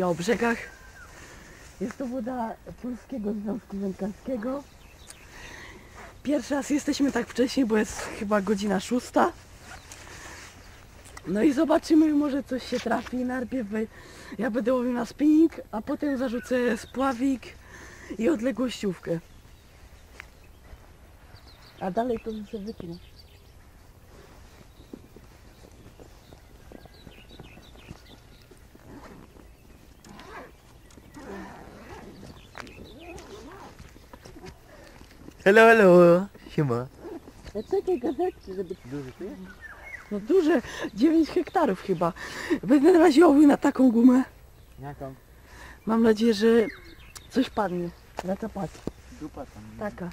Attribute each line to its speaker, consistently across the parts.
Speaker 1: w Białobrzegach. Jest to woda Polskiego Związku Wędkarskiego. Pierwszy raz jesteśmy tak wcześnie, bo jest chyba godzina szósta. No i zobaczymy, może coś się trafi. Najpierw ja będę łowił na spinning, a potem zarzucę spławik i odległościówkę. A dalej to sobie wytnę.
Speaker 2: Hello, hello. Siema.
Speaker 1: Ja czekaj gazetki, żeby...
Speaker 2: Duży tu jest?
Speaker 1: No duże, 9 hektarów chyba. Będę na razie łowił na taką gumę.
Speaker 2: Jaką?
Speaker 1: Mam nadzieję, że coś padnie. Na zapadzie.
Speaker 2: Dupa tam.
Speaker 1: Taka.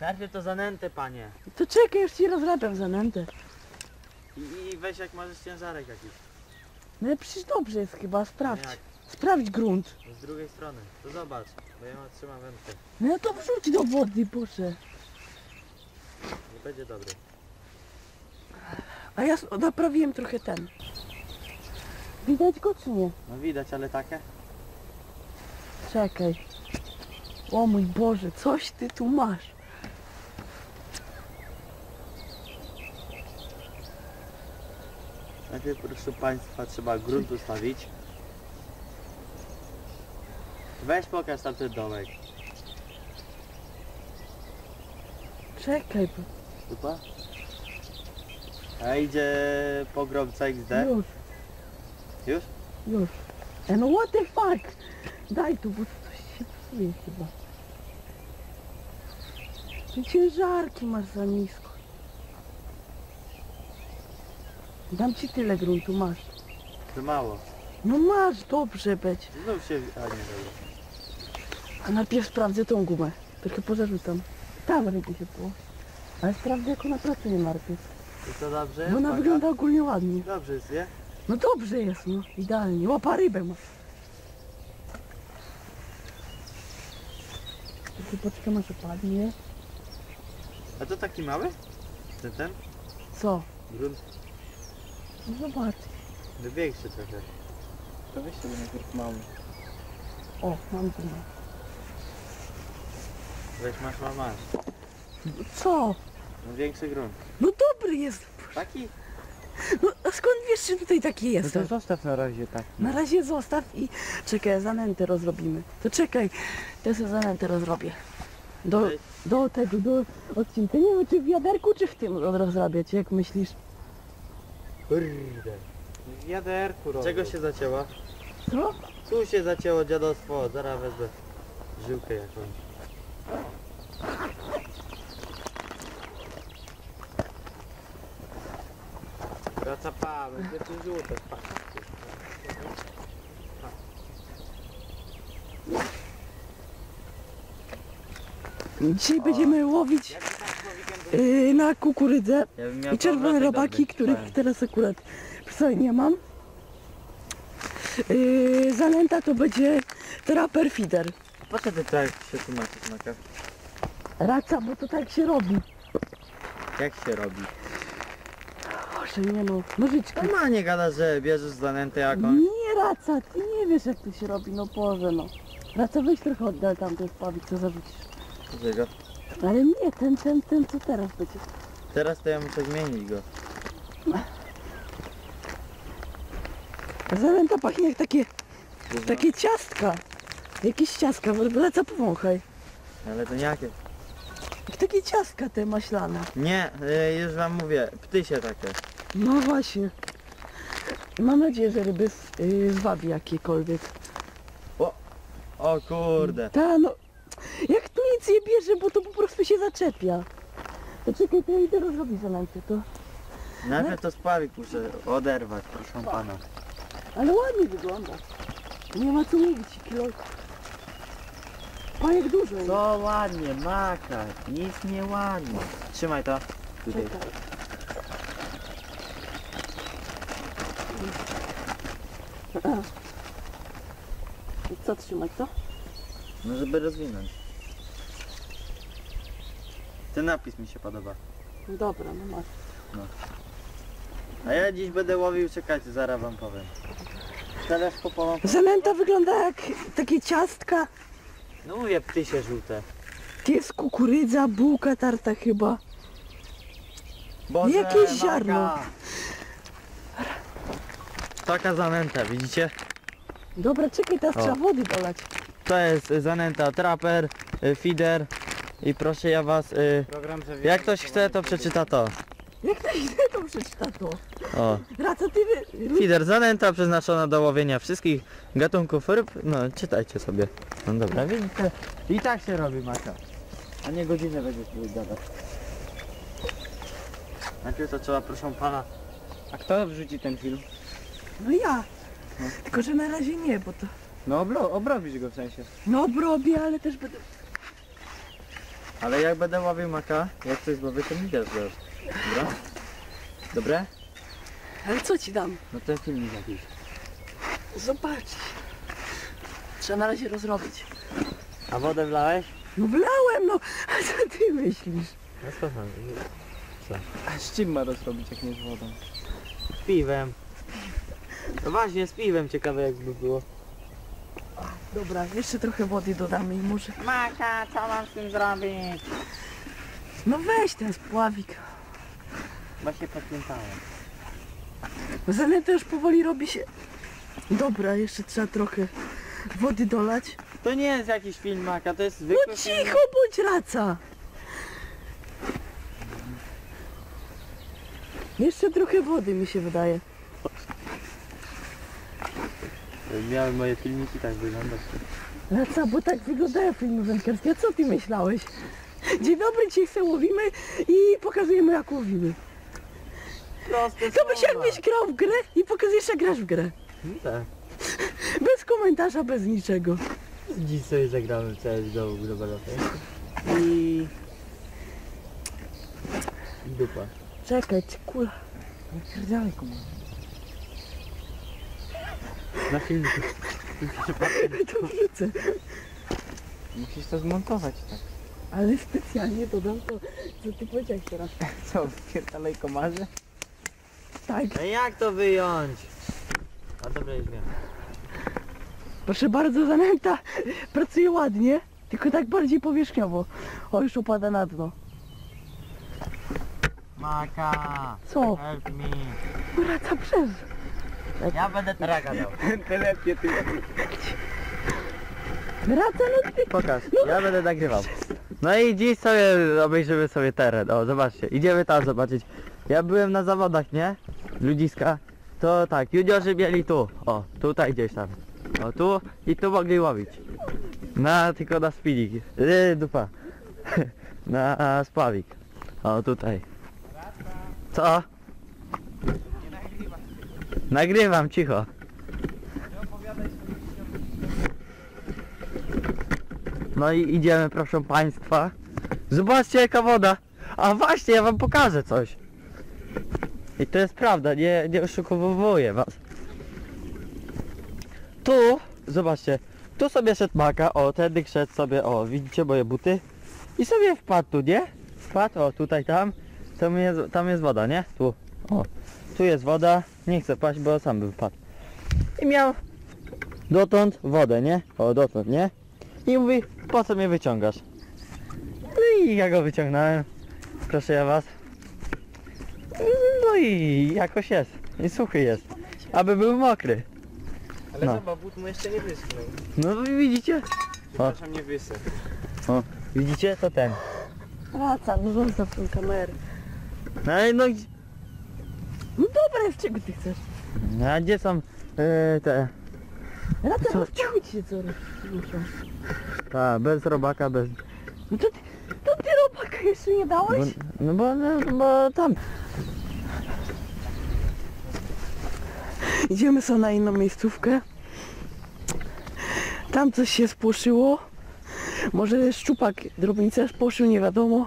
Speaker 2: Najpierw to zanętę, panie.
Speaker 1: To czekaj, już ci rozrabiam zanętę.
Speaker 2: I, I weź jak masz ciężarek jakiś.
Speaker 1: No ale przecież dobrze jest chyba, sprawdź.
Speaker 2: Jak?
Speaker 1: Sprawdź grunt.
Speaker 2: Z drugiej strony. To zobacz, bo ja mam- trzymam wędkę.
Speaker 1: No to wrzuć do wody, proszę.
Speaker 2: Nie będzie dobry.
Speaker 1: A ja s- naprawiłem trochę ten. Widać go czy nie?
Speaker 2: No widać, ale takie?
Speaker 1: Czekaj. O mój Boże, coś ty tu masz.
Speaker 2: Najpierw proszę państwa trzeba grunt ustawić. Weź pokaż tam ten domek.
Speaker 1: Czekaj, bo-
Speaker 2: Dupa? A idzie pogrom CXD?
Speaker 1: już,
Speaker 2: Już?
Speaker 1: już. E no what the fuck? Daj tu, bo coś się psuje chyba. Ty ciężarki masz za nisko. Dam ci tyle gruntu, masz.
Speaker 2: To mało.
Speaker 1: No masz, dobrze być.
Speaker 2: Znów się... A nie, dobra.
Speaker 1: A najpierw sprawdzę tą gumę. Trochę pozarzucam. Tam ryby się było. Ale sprawdzę jak ona pracuje najpierw.
Speaker 2: I to dobrze?
Speaker 1: Bo ona
Speaker 2: Uwaga.
Speaker 1: wygląda ogólnie ładnie.
Speaker 2: Dobrze jest, nie?
Speaker 1: No dobrze jest, no. Idealnie. Łapa rybę ma. Tylko poczekam aż opadnie.
Speaker 2: A to taki mały? Ten, ten?
Speaker 1: Co?
Speaker 2: Grunt
Speaker 1: No zobacz.
Speaker 2: no większy trochę.
Speaker 3: To weź sobie najpierw mały.
Speaker 1: O, mam gumę.
Speaker 2: Weź masz, masz, masz.
Speaker 1: Co?
Speaker 2: No większy grunt.
Speaker 1: No dobry jest.
Speaker 2: Taki?
Speaker 1: No a skąd wiesz, że tutaj taki
Speaker 3: No
Speaker 1: jest?
Speaker 3: to zostaw na razie tak.
Speaker 1: Na razie zostaw i czekaj, zanętę rozrobimy. To czekaj, ja sobie zanętę rozrobię. Do,
Speaker 2: Ej.
Speaker 1: do tego, do odcinka. Nie wiem, czy w wiaderku, czy w tym rozrabiać, jak myślisz?
Speaker 2: Kurde.
Speaker 3: W wiaderku robię.
Speaker 2: Czego się zacięło?
Speaker 1: Co?
Speaker 2: Tu się zacięło dziadostwo. Zaraz wezmę żyłkę jakąś.
Speaker 3: Wraca pa, będzie tu żółte.
Speaker 1: Dzisiaj będziemy łowić yy, na kukurydzę i czerwone robaki, których teraz akurat przy sobie nie mam. Yy, zanęta to będzie trapper feeder.
Speaker 2: Po co ty tak się tłumaczysz, Maka?
Speaker 1: Raca, bo to tak się robi.
Speaker 2: Jak się robi?
Speaker 1: Proszę, nie no, nożyczki.
Speaker 2: Normalnie gada, że bierzesz zanętę jakąś.
Speaker 1: Nie raca, ty nie wiesz jak to się robi, no Boże no. Raca weź trochę oddal tam ten spawik, co zarzucisz.
Speaker 2: Czego?
Speaker 1: Ale nie, ten, ten, ten co teraz będzie.
Speaker 2: Teraz to ja muszę zmienić go.
Speaker 1: Zanęta pachnie jak takie, takie ciastka. Jakieś ciastka, lecę powąchaj.
Speaker 2: Ale to jakie?
Speaker 1: Jak takie ciastka te maślane.
Speaker 2: Nie, y, już wam mówię, ptysie takie.
Speaker 1: No właśnie. Mam nadzieję, że ryby z- zwabi jakiekolwiek.
Speaker 2: O kurde.
Speaker 1: Ta no, jak tu nic nie bierze, bo to po prostu się zaczepia. To czekaj, to ja idę rozrobić zanętę, to.
Speaker 2: Najpierw to spławik muszę oderwać, proszę pana.
Speaker 1: Ale ładnie wygląda. Nie ma co mówić, kilo. Pajek dużo jest.
Speaker 2: To ładnie, maka, nic nie ładnie. Trzymaj to. Tutaj.
Speaker 1: Czekaj. I Co trzymać, co?
Speaker 2: No żeby rozwinąć. Ten napis mi się podoba.
Speaker 1: Dobra, no masz.
Speaker 2: A ja dziś będę łowił, czekajcie, zaraz wam powiem.
Speaker 3: Teleskopowa.
Speaker 1: Zanęta wygląda jak takie ciastka.
Speaker 2: No mówię ptysie żółte.
Speaker 1: Tu jest kukurydza, bułka tarta chyba.
Speaker 2: Boże,
Speaker 1: Jakieś
Speaker 2: Maka.
Speaker 1: ziarno.
Speaker 2: Taka zanęta, widzicie?
Speaker 1: Dobra, czekaj, teraz
Speaker 2: O.
Speaker 1: trzeba wody dolać.
Speaker 2: To jest y, zanęta trapper, y, feeder i proszę ja was, y,
Speaker 3: Program,
Speaker 2: jak ktoś chce to przeczyta to.
Speaker 1: Jak to źle to przeczyta to?
Speaker 2: O,
Speaker 1: Raca, ty wy...
Speaker 2: feeder zanęta przeznaczona do łowienia wszystkich gatunków ryb. No, czytajcie sobie. No dobra, widzicie? I tak się robi maka.
Speaker 3: A nie godzinę będziesz tu dawać.
Speaker 2: Najpierw to trzeba proszę pana.
Speaker 3: A kto wrzuci ten film?
Speaker 1: No ja. Tylko, że na razie nie, bo to...
Speaker 3: No obro, obrobisz go w sensie.
Speaker 1: No obrobię, ale też będę...
Speaker 2: Ale jak będę łowił maka, jak coś złowię, to mi też dasz. Dobra? Dobre?
Speaker 1: Ale co ci dam?
Speaker 2: No ten filmik jakiś.
Speaker 1: Zobacz. Trzeba na razie rozrobić.
Speaker 2: A wodę wlałeś?
Speaker 1: No wlałem, no. A co ty myślisz?
Speaker 2: No spokojnie.
Speaker 3: A z czym ma rozrobić jak nie z wodą?
Speaker 2: Z piwem. No właśnie, z piwem ciekawe jakby było.
Speaker 1: Dobra, jeszcze trochę wody dodamy i może...
Speaker 2: Maka, co mam z tym zrobić?
Speaker 1: No weź ten spławik.
Speaker 2: Bo się poplątałem.
Speaker 1: Zanęta już powoli robi się... Dobra, jeszcze trzeba trochę wody dolać.
Speaker 2: To nie jest jakiś film maka, to jest
Speaker 1: No
Speaker 2: zwykły film.
Speaker 1: cicho, bądź raca. Jeszcze trochę wody mi się wydaje.
Speaker 2: Miałem moje filmiki tak wyglądać.
Speaker 1: Raca, bo tak wyglądają filmy wędkarskie. A co ty myślałeś? Dzień dobry, dzisiaj se łowimy i pokazujemy jak łowimy.
Speaker 2: Proste
Speaker 1: To byś jakbyś grał w grę i pokazujesz jak grasz w grę.
Speaker 2: Tak.
Speaker 1: Bez komentarza, bez niczego.
Speaker 2: Dziś sobie zagramy w CSGO Global Offensive. I... I dupa.
Speaker 1: Czekaj, ci kula.
Speaker 3: Daleko ma.
Speaker 2: Na filmiku.
Speaker 1: To wrzucę.
Speaker 3: Musisz to zmontować tak.
Speaker 1: Ale specjalnie dodam to, co ty powiedziałeś teraz.
Speaker 3: Co, pierdalej komarze?
Speaker 1: Tak.
Speaker 2: No jak to wyjąć? A dobra, już wiem.
Speaker 1: Proszę bardzo, zanęta pracuje ładnie, tylko tak bardziej powierzchniowo. O, już upada na dno.
Speaker 2: Maka!
Speaker 1: Co?
Speaker 2: Help me!
Speaker 1: Wraca przez.
Speaker 2: Ja będę teraz gadał.
Speaker 3: Telepie ty.
Speaker 1: Wraca, no ty.
Speaker 2: Pokaż, ja będę nagrywał. No i dziś sobie obejrzymy sobie teren. O, zobaczcie, idziemy tam zobaczyć. Ja byłem na zawodach, nie? Ludziska. To tak, juniorzy mieli tu. O, tutaj gdzieś tam. O, tu i tu mogli łowić. Na, tylko na spinning. Yy, dupa. na spławik. O, tutaj. Co? Nagrywam, cicho. No i idziemy, proszę Państwa. Zobaczcie jaka woda. A właśnie, ja Wam pokażę coś. I to jest prawda, nie, nie oszukowuję Was. Tu, zobaczcie, tu sobie szedł maka, o, tędy szedł sobie, o, widzicie moje buty? I sobie wpadł tu, nie? Wpadł, o, tutaj, tam. Tam jest, tam jest woda, nie? Tu, o. Tu jest woda, nie chcę paść, bo sam bym wpadł. I miał dotąd wodę, nie? O, dotąd, nie? I mówi, po co mnie wyciągasz? No i ja go wyciągnąłem. Proszę ja was. No i jakoś jest. I suchy jest. Aby był mokry.
Speaker 3: Ale
Speaker 2: No.
Speaker 3: zobacz, but mu jeszcze nie wyschnął.
Speaker 2: No widzicie?
Speaker 3: Przepraszam, nie wysechł.
Speaker 2: O, widzicie? To ten.
Speaker 1: Wraca, no zostaw tą kamerę.
Speaker 2: No i no, gdzie-
Speaker 1: No dobra, z czego ty chcesz?
Speaker 2: a gdzie są yy, te...
Speaker 1: Wraca,
Speaker 2: Co?
Speaker 1: wciągnij się co robisz.
Speaker 2: Ta, bez robaka, bez...
Speaker 1: No to ty, to ty robaka jeszcze nie
Speaker 2: Bo,
Speaker 1: dałeś?
Speaker 2: no bo, no, bo tam...
Speaker 1: Idziemy sobie na inną miejscówkę. Tam coś się spłoszyło. Może szczupak drobnicę spłoszył, nie wiadomo.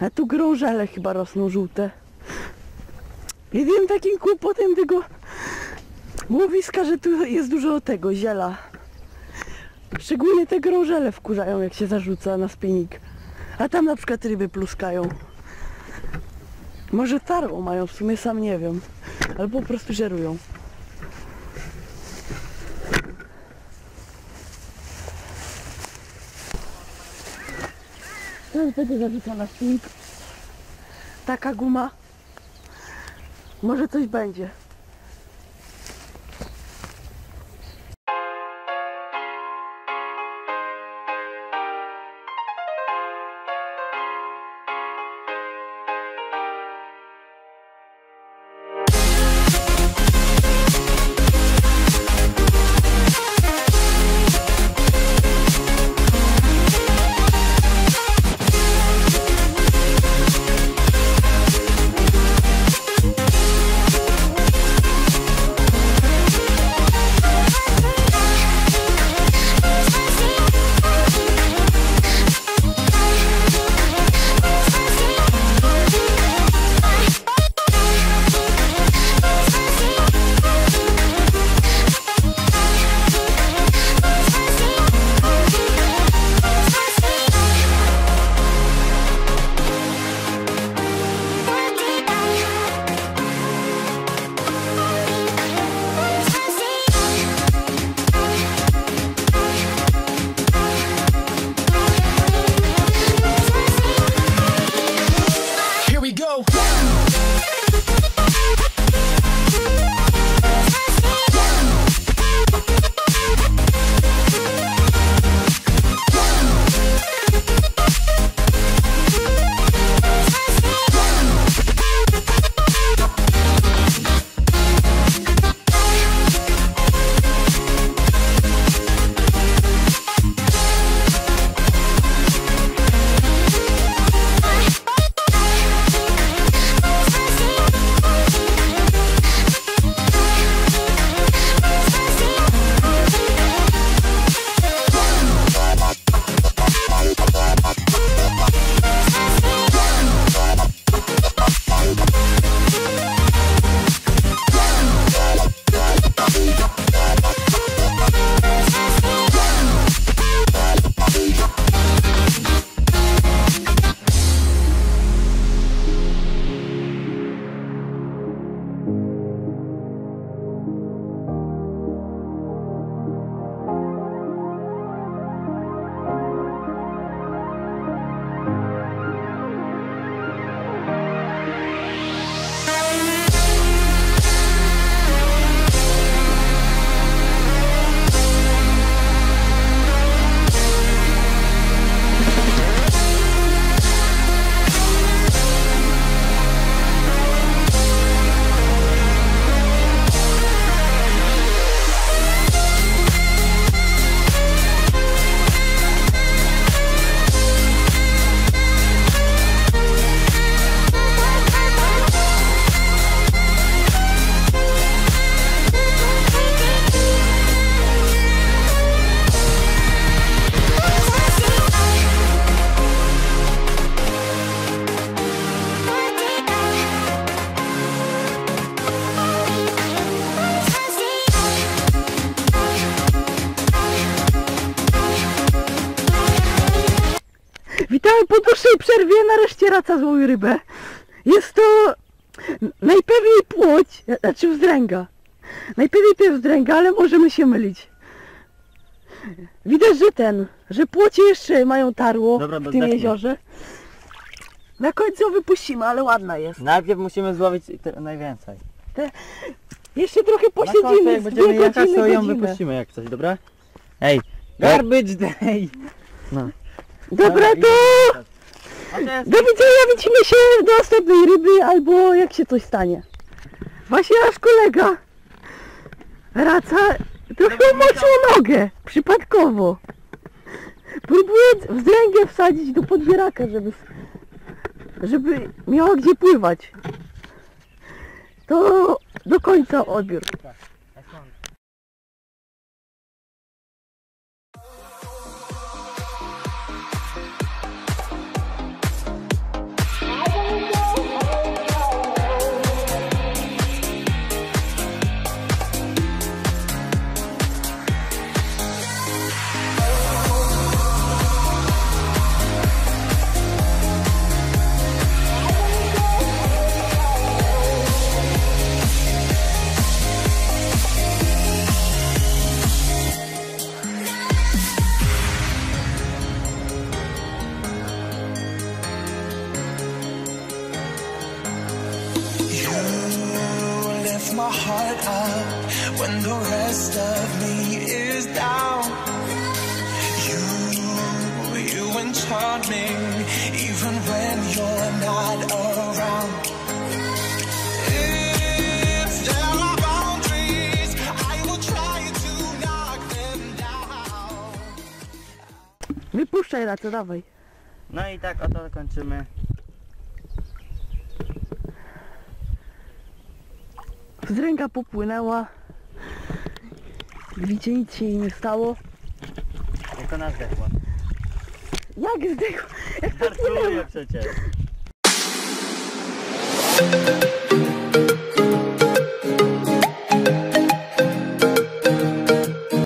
Speaker 1: A tu grążele chyba rosną żółte. Jedynym takim kłopotem tego łowiska, że tu jest dużo tego ziela. Szczególnie te grążele wkurzają jak się zarzuca na spinning. A tam na przykład ryby pluskają. Może tarą mają, w sumie sam nie wiem albo po prostu żerują. Teraz będzie zarzucona. Taka guma. Może coś będzie. Dłuższej przerwie, nareszcie raca złowił rybę. Jest to najpewniej płoć, znaczy wzdręga. Najpewniej to jest wzdręga, ale możemy się mylić. Widać, że ten, że płocie jeszcze mają tarło
Speaker 2: Dobra,
Speaker 1: w tym
Speaker 2: zdechnę.
Speaker 1: jeziorze. Na końcu ją wypuścimy, ale ładna jest.
Speaker 2: Najpierw musimy złowić te, najwięcej.
Speaker 1: Jeszcze trochę
Speaker 2: Na końcu
Speaker 1: posiedzimy,
Speaker 2: jak
Speaker 1: z
Speaker 2: będziemy
Speaker 1: dwie
Speaker 2: jechać,
Speaker 1: godziny,
Speaker 2: to ją
Speaker 1: godzinę.
Speaker 2: wypuścimy jak coś, dobra? Ej, garbage day! No.
Speaker 1: Dobra, to. Do widzenia, widzimy się do następnej ryby, albo jak się coś stanie. Właśnie nasz kolega Raca trochę umoczył nogę, przypadkowo. Próbując wzdręgę wsadzić do podbieraka, żeby, żeby miało gdzie pływać. To do końca odbiór.
Speaker 4: Rest of me is down. You, you enchant me even when you're not around. If there are boundaries, I will try to knock them down.
Speaker 1: Wypuszczaj na to, dawaj.
Speaker 2: No i tak oto kończymy.
Speaker 1: Zdręga popłynęła. Widzicie, nic się jej nie stało.
Speaker 2: Jak ona zdechła.
Speaker 1: Jak zdechła? Jak
Speaker 2: Żartuję przecież.